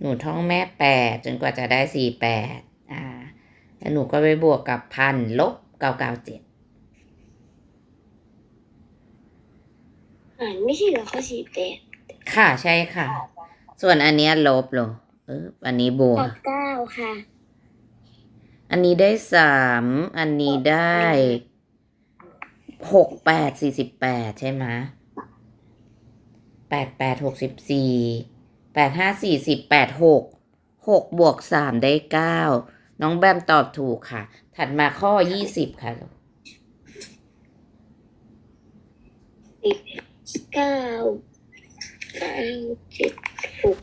หนูท่องแม่แปดจนกว่าจะได้สี่แปดอ่า แล้วหนูก็ไปบวกกับพันลบเก้าเก้าเจ็ดอ่านไม่ใช่เหรอข้อสี่แปดค่ะใช่ค่ะ ส่วนอันเนี้ยลบเหรอเอออันนี้บวข้กอเก้าค่ะ อันนี้ได้สามอันนี้ได้หกแปดสี่สิบแปดใช่ไหมแปดแปดหกสิบสี่ แปดห้าสี่สิบแปดหกหกบวกสามได้เก้าน้องแบมตอบถูกค่ะ ถัดมาข้อยี่สิบค่ะสิบเก้าเก้าเจ็ดหก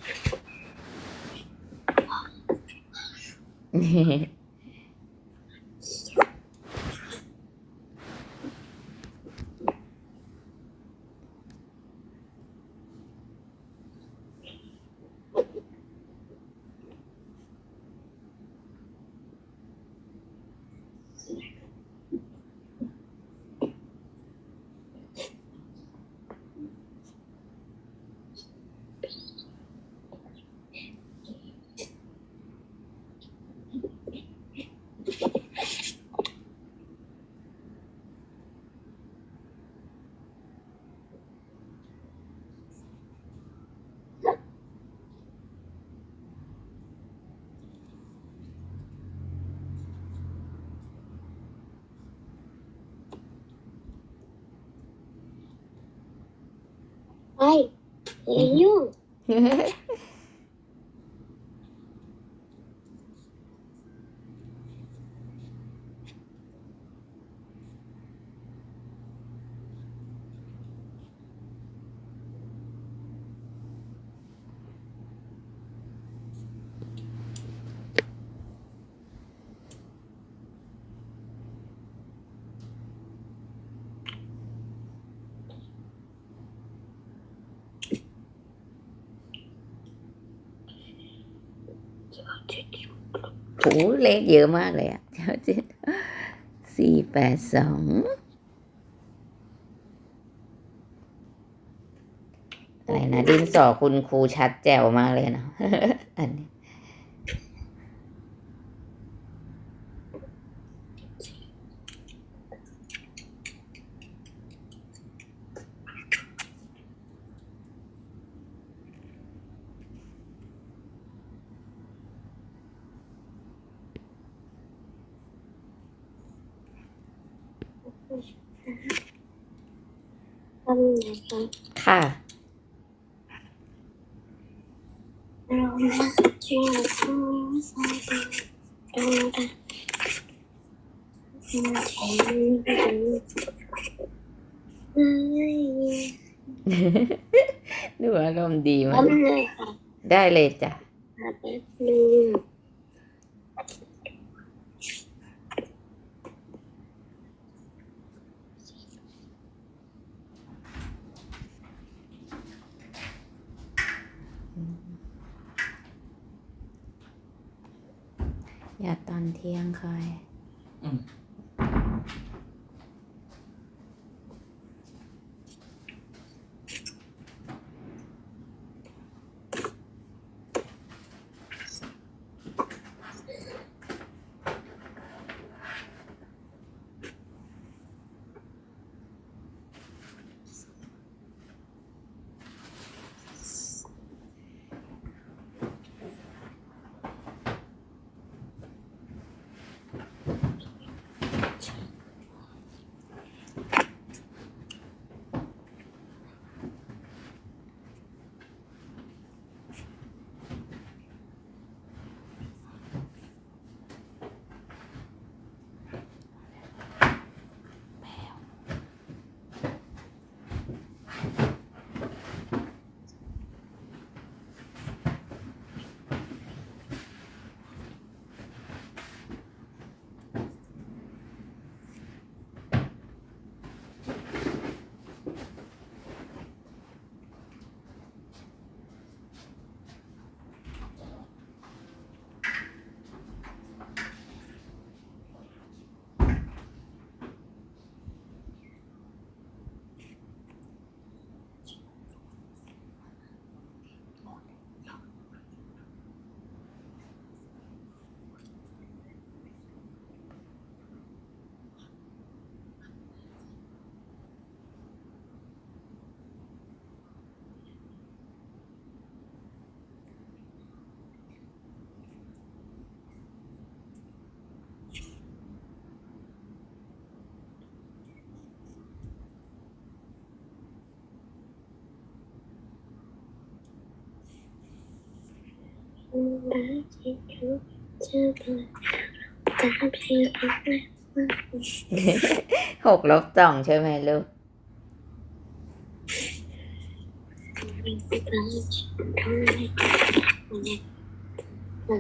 ไปอย่า ยุ่งโหเลขเยอะมากเลยอะเจ้าเจ็ดสี่แปดสองอะไรนะดินสอคุณครูชัดแจ๋วมากเลยนะอันนี้ ทำไงคะค่ะเรามาเชื่อผู้สายตาดูดาสิ่งที่ดูไม่ดูอารมณ์ดีมากทำเลยค่ะได้เลยจ้ะแป๊บนึง อย่าตอนเที่ยงคอย รักที่เขาจะเปิดจะเพียงรักแม่หกลบสองใช่ไหมลูก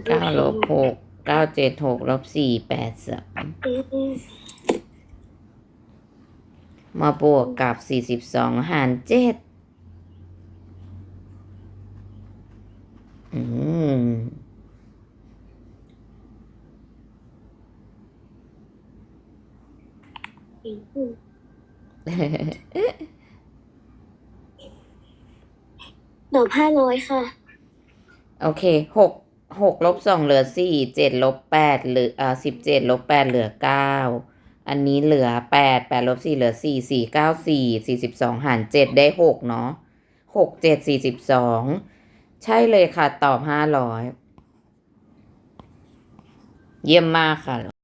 เก้าลบหกเก้าเจ็ดหกลบสี่แปดสามมาบวกกับสี่สิบสองหารเจ็ด อืม ดอกห้าร้อยค่ะ โอเคหกหกลบสองเหลือสี่เจ็ดลบแปดเหลืออ่าสิบเจ็ดลบแปดเหลือเก้าอันนี้เหลือแปดแปดลบสี่เหลือสี่สี่เก้าสี่สี่สิบสองหารเจ็ดได้หกเนาะหกเจ็ดสี่สิบสองใช่เลยค่ะ ตอบห้าร้อยเยี่ยมมากค่ะ